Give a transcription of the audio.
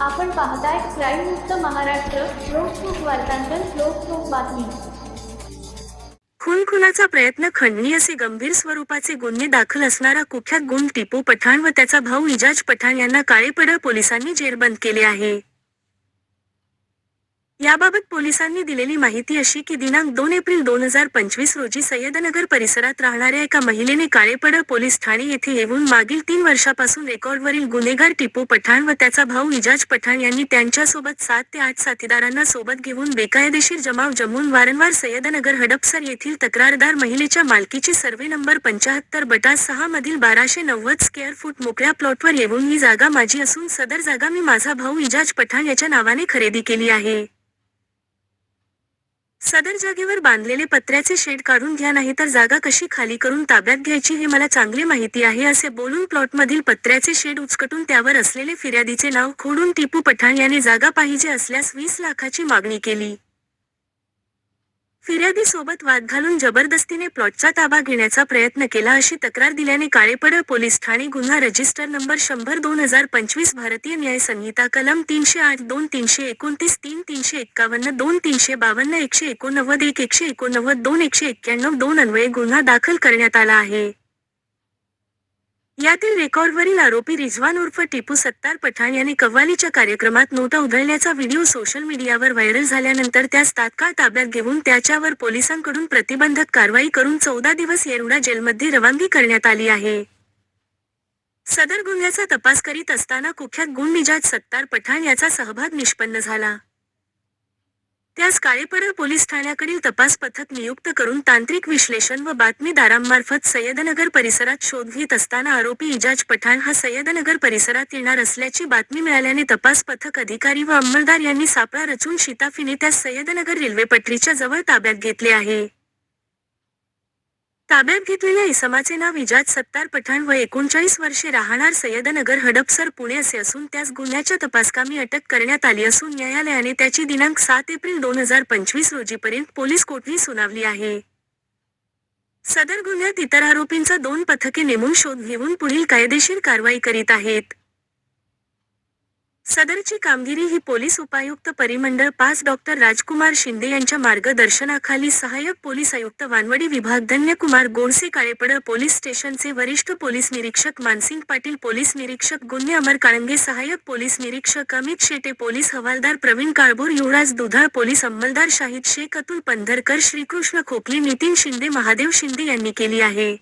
आपण पाहताय क्राईम मुक्त महाराष्ट्र लोकसुख वार्तांकन लोकसुख बातमी. खून खुनाचा प्रयत्न खंडणी असे गंभीर स्वरूपाचे गुन्हे दाखल असणारा कुख्यात गुंड टिपू पठाण व त्याचा भाऊ इजाज पठाण यांना काळेपडळ पोलिसांनी जेरबंद केले आहे. याबाबत पोलिसांनी दिलेली माहिती अशी की दिनांक दोन एप्रिल दोन हजार पंचवीस रोजी सय्यदनगर परिसरात राहणाऱ्या एका महिलेने काळेपडा पोलीस ठाणे येथे येऊन मागील तीन वर्षापासून रेकॉर्डवरील गुन्हेगार टिपू पठाण व त्याचा भाऊ इजाज पठाण यांनी त्यांच्यासोबत सात ते आठ साथीदारांना सोबत घेऊन बेकायदेशीर जमाव जमवून वारंवार सय्यदनगर हडपसर येथील तक्रारदार महिलेच्या मालकीची सर्वे नंबर पंचाहत्तर बटा सहा मधील बाराशे नव्वद स्क्वेअर फूट मोकळ्या प्लॉटवर येऊन ही जागा माझी असून सदर जागा मी माझा भाऊ इजाज पठाण याच्या नावाने खरेदी केली आहे. सदर जागेवर बांधलेले पत्र्याचे शेड काढून घ्या नाही तर जागा कशी खाली करून ताब्यात घ्यायची हे मला चांगली माहिती आहे असे बोलून प्लॉटमधील पत्र्याचे शेड उचकटून त्यावर असलेले फिर्यादीचे नाव खोडून टिपू पठाण याने जागा पाहिजे असल्यास वीस लाखाची मागणी केली. फिर्यादीसोबत वाद घालून जबरदस्तीने प्लॉटचा ताबा घेण्याचा प्रयत्न केला अशी तक्रार दिल्याने काळेपडळ पोलीस ठाणे गुन्हा रजिस्टर नंबर शंभर दोन हजार पंचवीस भारतीय न्याय संहिता कलम तीनशे आठ दोन तीनशे एकोणतीस तीन तीनशे एक्कावन्न दोन तीनशे बावन्न एकशे एकोणनव्वद एक एकशे एकोणनव्वद दोन एकशे एक्क्याण्णव दोन अन्वये गुन्हा दाखल करण्यात आला आहे. यातील रेकॉर्डवरील आरोपी रिझवान उर्फ टिपू सत्तार पठाण याने कव्वालीच्या कार्यक्रमात नोटा उधळल्याचा व्हिडिओ सोशल मीडियावर व्हायरल झाल्यानंतर त्यास तात्काळ ताब्यात घेऊन त्याच्यावर पोलिसांकडून प्रतिबंधक कारवाई करून चौदा दिवस येरुडा जेलमध्ये रवानगी करण्यात आली आहे. सदर गुन्ह्याचा तपास करीत असताना कुख्यात गुण निजात सत्तार पठाण याचा सहभाग निष्पन्न झाला. त्यास काळेपडळ पोलीस ठाण्याकडील तपास पथक नियुक्त करून तांत्रिक विश्लेषण व बातमीदारांमार्फत सय्यदनगर परिसरात शोध घेत असताना आरोपी इजाज पठाण हा सय्यदनगर परिसरात येणार असल्याची बातमी मिळाल्याने तपास पथक अधिकारी व अंमलदार यांनी सापळा रचून शिताफीने त्यास सय्यदनगर रेल्वे पटरीच्या जवळ ताब्यात घेतले आहे. ताब्यात घेतलेल्या इसमाचे नाव इजाज सत्तार पठाण व एकोणचाळीस वर्षे राहणार सय्यदनगर हडपसर पुणे असे असून त्यास गुन्ह्याच्या तपासकामी अटक करण्यात आली असून न्यायालयाने त्याची दिनांक सात एप्रिल दोन हजार पंचवीस रोजीपर्यंत पोलीस कोठडी सुनावली आहे. सदर गुन्ह्यात इतर आरोपींचा दोन पथके नेमून शोध घेऊन पुढील कायदेशीर कारवाई करीत आहेत. सदरची कामगिरी ही पोलीस उपायुक्त परिमंडळ पाच डॉक्टर राजकुमार शिंदे यांच्या मार्गदर्शनाखाली सहाय्यक पोलीस आयुक्त वानवडी विभाग धन्यकुमार गोडसे काळेपडळ पोलीस स्टेशनचे वरिष्ठ पोलीस निरीक्षक मानसिंग पाटील पोलीस निरीक्षक गुन्हे अमर काळंगे सहाय्यक पोलीस निरीक्षक अमित शेटे पोलीस हवालदार प्रवीण काळभोर युवराज दुधाळ पोलीस अंमलदार शाहिद शेख अतुल पंधरकर श्रीकृष्ण खोकली नितीन शिंदे महादेव शिंदे यांनी केली आहे.